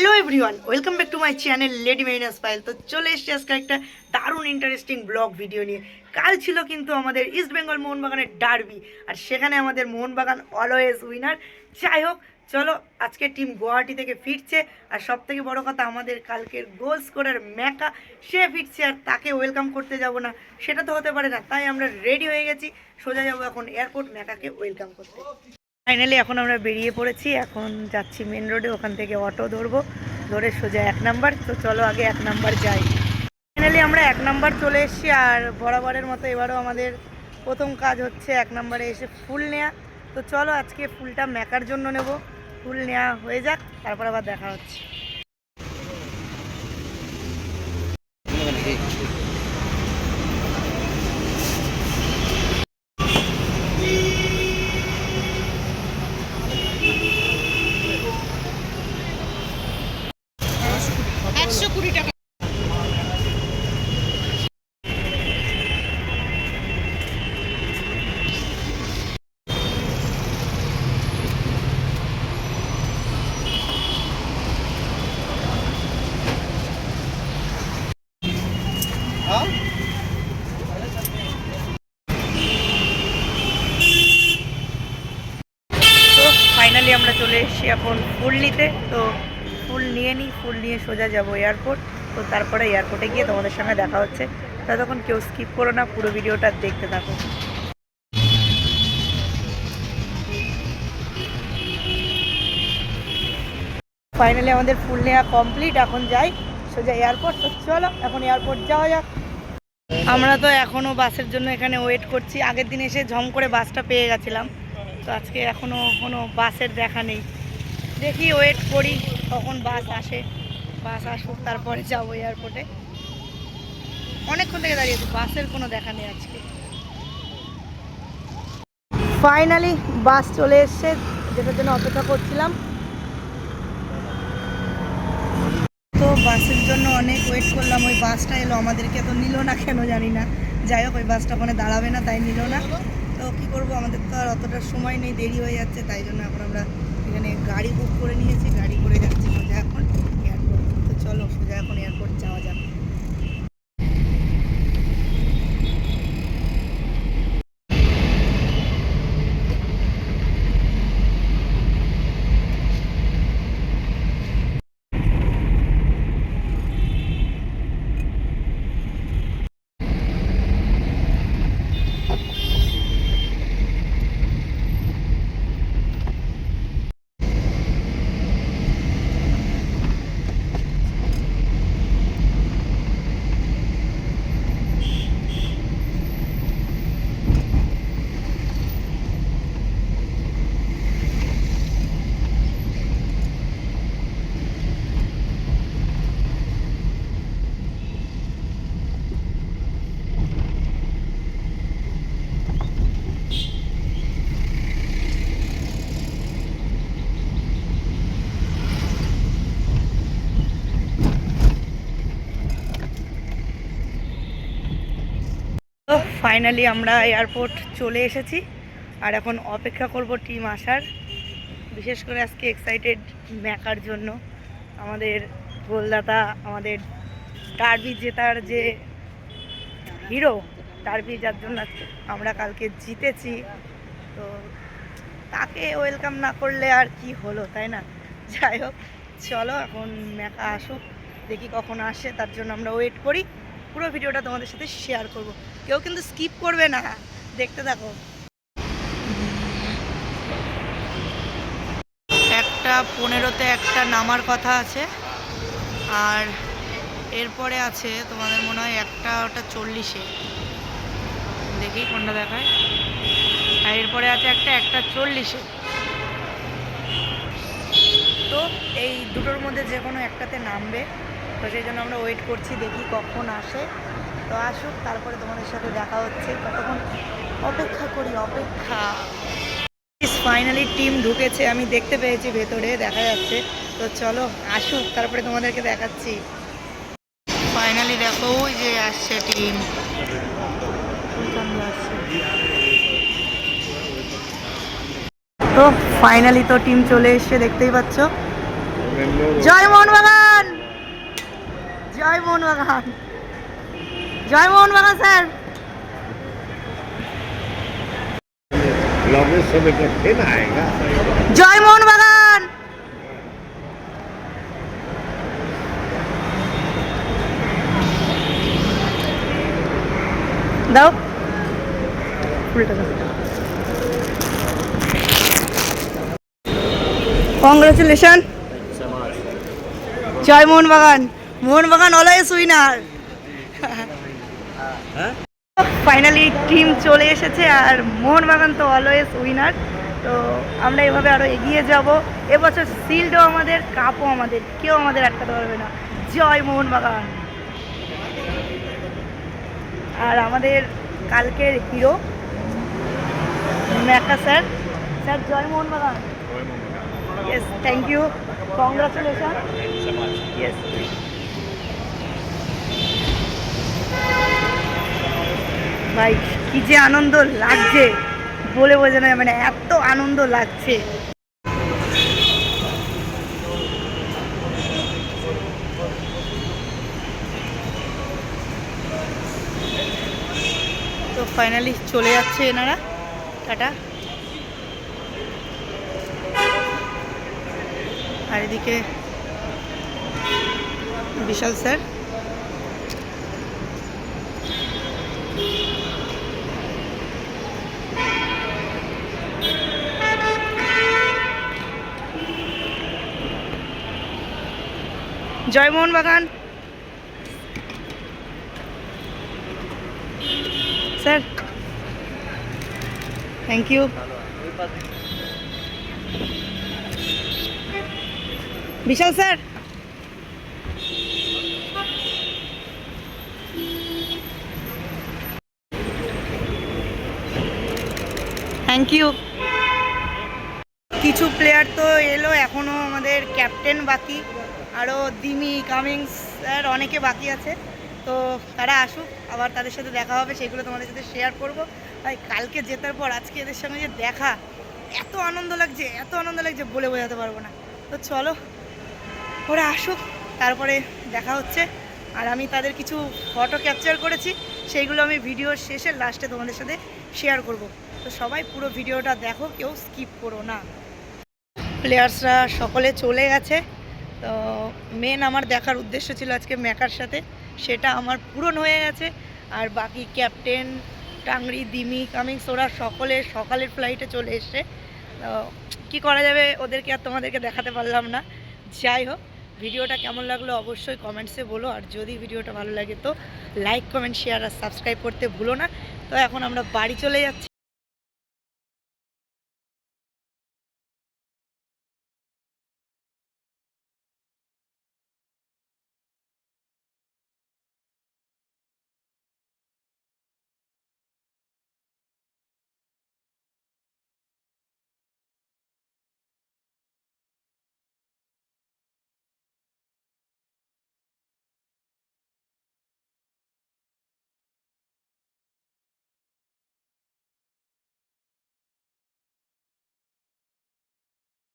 Hello everyone welcome back to my channel lady mariners file তো চলে এসছি আজকে একটা দারুণ ইন্টারেস্টিং ব্লগ ভিডিও নিয়ে। কাল ছিল কিন্তু আমাদের ইস্ট বেঙ্গল মোহনবাগানের ডার্বি আর সেখানে আমাদের মোহনবাগান অলওয়েজ উইনার যাই হোক, চলো আজকে টিম গুয়াহাটি থেকে ফিরছে, আর সব থেকে বড় কথা, আমাদের কালকের গোল স্কোরার ম্যাকা, সে ফিরছে আর তাকে ওয়েলকাম করতে যাব না। সেটা তো হতে পারে না, তাই আমরা রেডি হয়ে গেছি। সোজা যাব এখন এয়ারপোর্ট ম্যাকাকে ওয়েলকাম করতে। ফাইনালি এখন আমরা বেরিয়ে পড়েছি। এখন যাচ্ছি মেন রোডে ওখান থেকে অটো ধরবো। ধরে সোজা এক নাম্বার তো চলো আগে এক নাম্বার যাই। ফাইনালি আমরা এক নাম্বার চলে এসেছি, আর বরাবরের মতো এবারও আমাদের প্রথম কাজ হচ্ছে এক নাম্বারে এসে ফুল নেওয়া তো চলো আজকে ফুলটা মেকার জন্য নেব। ফুল নেওয়া হয়ে যাক, তারপর আবার দেখা হচ্ছে। চলে এসেছি এখন ফুল নিতে তো ফুল নিয়ে নিই, ফুল নিয়ে সোজা যাব এয়ারপোর্ট তো তারপরে এয়ারপোর্টে গিয়ে তোমাদের সঙ্গে দেখা হচ্ছে। ততক্ষণ কেউ স্কিপ করো না, পুরো ভিডিওটা দেখতে থাকো। ফাইনালি আমাদের ফুল নেওয়া কমপ্লিট এখন যাই সোজা এয়ারপোর্ট তো চলো, এখন এয়ারপোর্ট যাওয়া যাক। আমরা তো এখনও বাসের জন্য এখানে ওয়েট করছি। আগের দিন এসে ঝম করে বাসটা পেয়ে গেছিলাম। তো আজকে এখনও কোনো বাসের দেখা নেই। দেখি ওয়েট করি, কখন বাস আসে। বাস আসুক, তারপরে যাব এয়ারপোর্টে অনেকক্ষণ থেকে দাঁড়িয়েছি বাসের কোনো দেখা নেই আজকে। ফাইনালি বাস চলে এসছে, যেটার জন্য অপেক্ষা করছিলাম। তো বাসের জন্য অনেক ওয়েট করলাম, ওই বাসটা এলো, আমাদেরকে তো নিল না কেন জানি না। যাই হোক, ওই বাসটা ওখানে দাঁড়াবে না, তাই নিল না। তো কী করব? আমাদের তো আর অতটা সময় নেই, দেরি হয়ে যাচ্ছে, তাই জন্য এখন আমরা এখানে গাড়ি বুক করে নিয়েছি, গাড়ি করে যাচ্ছি সোজা এখন এয়ারপোর্ট তো চলো সোজা এখন এয়ারপোর্ট যাওয়া যাক। তো ফাইনালি আমরা এয়ারপোর্ট চলে এসেছি। আর এখন অপেক্ষা করব টিম আসার। বিশেষ করে আজকে এক্সাইটেড ম্যাকার জন্য। আমাদের গোলদাতা, আমাদের ডার্বি জেতার যে হিরো ডার্বি যার জন্য আমরা কালকে জিতেছি। তো তাকে ওয়েলকাম না করলে আর কি হলো, তাই না? যাই হোক, চলো এখন ম্যাকা আসুক, দেখি কখন আসে, তার জন্য আমরা ওয়েট করি। পুরো ভিডিওটা তোমাদের সাথে শেয়ার করব। কেউ কিন্তু স্কিপ করবে না। দেখতে থাকো। একটা পনেরোতে একটা নামার কথা আছে। আর এরপরে আছে তোমাদের মনে হয় একটা ওটা চল্লিশে। দেখি কোনটা দেখায়। আর এরপরে আছে একটা একটা চল্লিশে। তো এই দুটোর মধ্যে যে কোনো একটাতে নামবে। তো সেই জন্য আমরা ওয়েট করছি, দেখি কখন আসে। তো আসুক, তারপরে তোমাদের সাথে দেখা হচ্ছে। ততক্ষণ অপেক্ষা করি, অপেক্ষা। ফাইনালি টিম ঢুকেছে, আমি দেখতে পেয়েছি ভেতরে, দেখা যাচ্ছে। তো চলো, আসুক, তারপরে তোমাদেরকে দেখাচ্ছি। ফাইনালি দেখো, ওই যে আসছে টিম তো ফাইনালি তো টিম চলে এসছে, দেখতেই পাচ্ছ। জয় মোহনবাগান! जय मोहन बगान जय मोहन बगान सर आएगा जय मोहन बगान दो कॉन्ग्रेचुलेशन जय Mohun Bagan Mohun Bagan always winner finally team চলে এসেছে আর মোহনবাগান তো অলওয়েজ উইনার তো আমরা এভাবে আরও এগিয়ে যাব। এবছর সিল্ডও আমাদের কাপও আমাদের। কেউ আমাদের আটকাতে পারবে না। জয় মোহনবাগান আর আমাদের কালকের hero Macca sir. Sir Joy Mohun Bagan yes thank you congratulation yes ভাই, কি যে আনন্দ লাগছে। বলে বোঝানো যাবে না এত আনন্দ লাগছে। তো ফাইনালি চলে যাচ্ছে এনারা। টাটা। আর এদিকে বিশাল sir. জয়মোহন Bagan sir thank you Bishal sir. Thank you কিছু প্লেয়ার তো এলো এখনও আমাদের ক্যাপ্টেন বাকি। আরও দিমি কামিংস স্যার অনেকে বাকি আছে। তো তারা আসুক, আবার তাদের সাথে দেখা হবে, সেগুলো তোমাদের সাথে শেয়ার করব। তাই কালকে জেতার পর আজকে এদের সঙ্গে যে দেখা, এত আনন্দ লাগছে, এত আনন্দ লাগছে বলে বোঝাতে পারব না। তো চলো, ওরা আসুক, তারপরে দেখা হচ্ছে। আর আমি তাদের কিছু ফটো ক্যাপচার করেছি, সেইগুলো আমি ভিডিওর শেষে লাস্টে তোমাদের সাথে শেয়ার করব। তো সবাই পুরো ভিডিওটা দেখো, কেউ স্কিপ করো না। প্লেয়ার্সরা সকলে চলে গেছে। তো মেন আমার দেখার উদ্দেশ্য ছিল আজকে ম্যাকার সাথে। সেটা আমার পূরণ হয়ে গেছে। আর বাকি ক্যাপ্টেন, টাংরি, দিমি, কামিংস, ওরা সকলে সকালের ফ্লাইটে চলে এসছে। তো কী করা যাবে ওদেরকে আর তোমাদেরকে দেখাতে পারলাম না। যাই হোক, ভিডিওটা কেমন লাগল অবশ্যই কমেন্টসে বলো। আর যদি ভিডিওটা ভালো লাগে তো লাইক কমেন্ট শেয়ার আর সাবস্ক্রাইব করতে ভুলো না। তো এখন আমরা বাড়ি চলে যাচ্ছি।